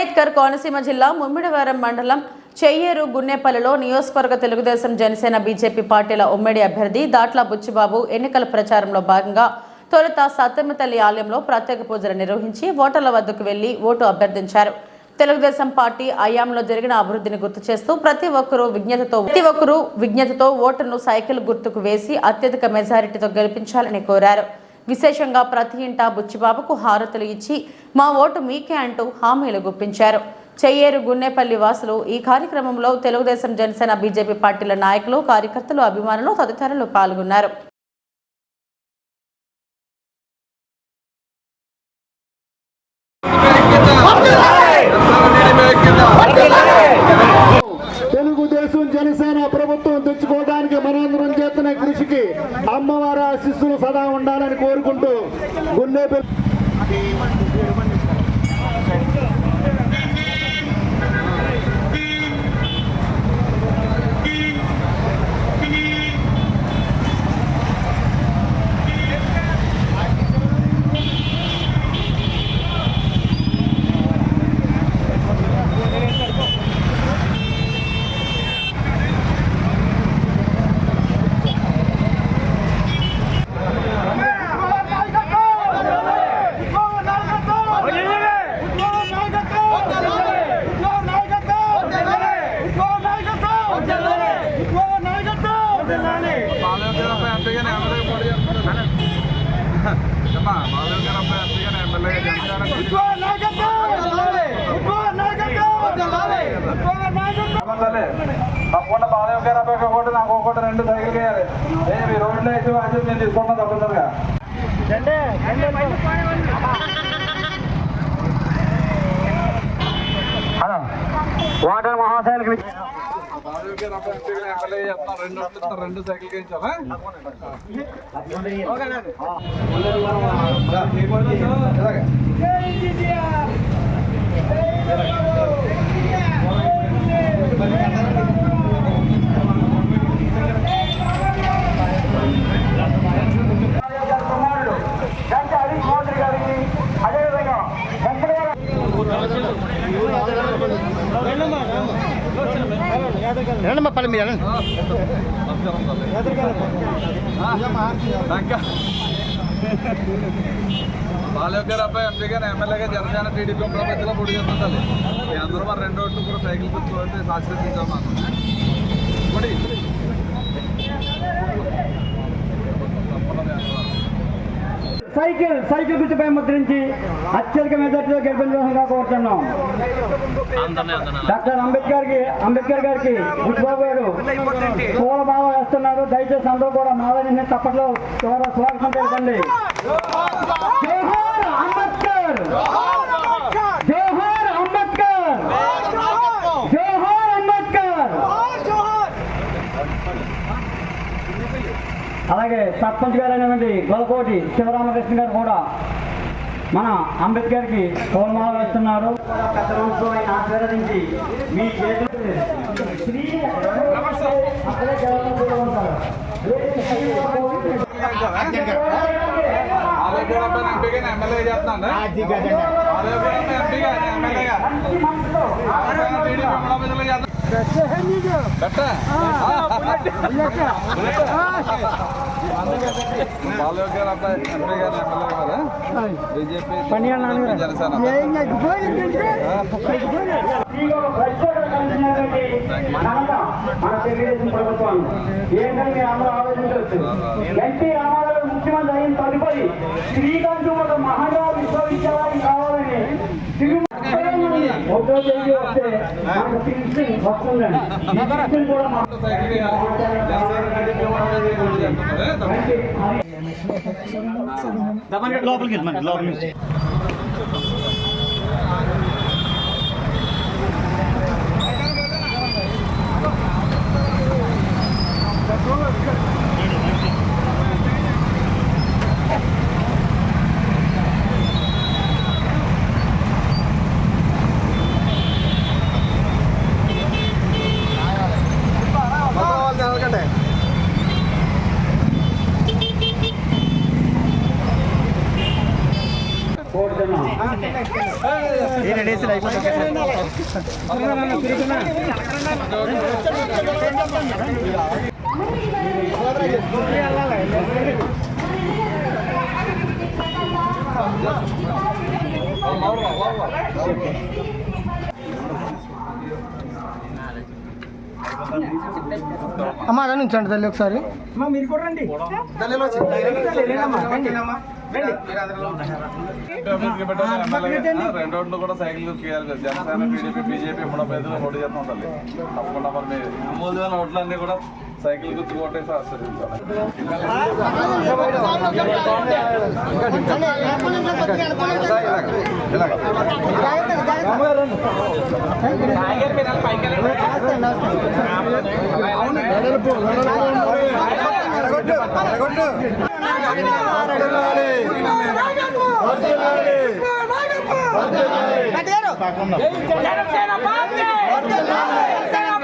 అంబేద్కర్ కోనసీమ జిల్లా ముమ్మిడివరం మండలం చెయ్యేరు గున్నేపల్లిలో నియోజకవర్గ తెలుగుదేశం జనసేన బీజేపీ పార్టీల ఉమ్మడి అభ్యర్థి దాట్ల బుచ్చిబాబు ఎన్నికల ప్రచారంలో భాగంగా తొలుత సత్యమ్మ తల్లి ఆలయంలో ప్రత్యేక పూజలు నిర్వహించి ఓటర్ల వద్దకు వెళ్ళి ఓటు అభ్యర్థించారు. తెలుగుదేశం పార్టీ అయాంలో జరిగిన అభివృద్ధిని గుర్తు చేస్తూ ప్రతి ఒక్కరూ విజ్ఞతతో ప్రతి ఒక్కరూ విజ్ఞతతో ఓటును సైకిల్ గుర్తుకు వేసి అత్యధిక మెజారిటీతో గెలిపించాలని కోరారు. విశేషంగా ప్రతి ఇంటా బుచ్చిబాబుకు హారతులు ఇచ్చి మా ఓటు మీకే అంటూ హామీలు గుప్పించారు. చెయ్యేరు గున్నేపల్లి వాసులు ఈ కార్యక్రమంలో తెలుగుదేశం జనసేన బీజేపీ పార్టీల నాయకులు కార్యకర్తలు అభిమానులు తదితరులు పాల్గొన్నారు. ফেলবে గారు అబ్బాయి ఎంపీగానే ఎమ్మెల్యే పోటీ అబ్బాయి ఎంపీగానే ఎమ్మెల్యే జనసేన సంబంధాలే తప్పకుండా మాధవ్ గారు అబ్బాయి ఒకటి నాకు ఒకటి రెండు సైకిల్ వేయాలి. ఏ మీ రోడ్లో వేసి బాధ్యత నేను తీసుకుంటాను తప్పనిసరిగా. వాటర్ మహాశైలకి ఎమ్మెల్యే చేస్తాను రెండు సైకిల్ ఇలాగే రండమ్మా పని మీరు బాలయ్య గారు అబ్బాయి ఎంపీగానే ఎమ్మెల్యేగా జనసేన టీడీపీ ప్రభుత్వంలో పొడి చేస్తుండాలి. మీ అందరూ మరి రెండు ఓట్లు కూడా సైకిల్ కూర్చోబెట్టి ఆశీర్వదించాం మాకు పొడి తప్పకుండా మీ అందరూ. సైకిల్ సైకిల్ గుర్తుపై ముద్రించి అత్యధిక మెజార్టీలో గెలిపించడంగా కోరుతున్నాం డాక్టర్ అంబేద్కర్కి అంబేద్కర్ గారికి గుర్తుబాబు గారు పూల బావ వేస్తున్నారు. దయచేసి అందరూ కూడా మాలని తప్పట్లో స్వాగతం తెలపండి. అంబేద్కర్ జోహార్ అంబేద్కర్ జోహార్ అంబేద్కర్ అలాగే సర్పంచ్ గారు అయినటువంటి గొలకోటి శివరామకృష్ణ గారు కూడా మన అంబేద్కర్కి పూలమాల వేస్తున్నారు. పెద్ద మనసులో ఆయన ఆశీర్వదించి మీ చేతులు ఎమ్మెల్యే చేస్తున్నాను ఎమ్మెల్యేగా మన తెలుగుదేశం ప్రభుత్వం మీరు అందరూ ఆలోచించవచ్చు సైకిల్ వేయాలి. జనసేన టీడీపీ వాళ్ళు పోటీ చేస్తున్నారు. లోపలికి వెళ్ళమండి లోపలికి అమ్మ అలా నుంచండి తల్లి ఒకసారి. అభివృద్ధికి పెట్టాలి ఎమ్మెల్యేగా రెండు. రోడ్లు కూడా సైకిల్ జనసేన టీడీపీ బీజేపీ మూడు అభ్యర్థులు పోటీ చేస్తూ ఉండాలి తప్పకుండా మరి మీరు. మూడు వేల ఓట్లన్నీ కూడా సైకిల్ గుర్తు కొట్టేసి ఆశ్రయించాలి. జనసేన పార్టీ. జనసేన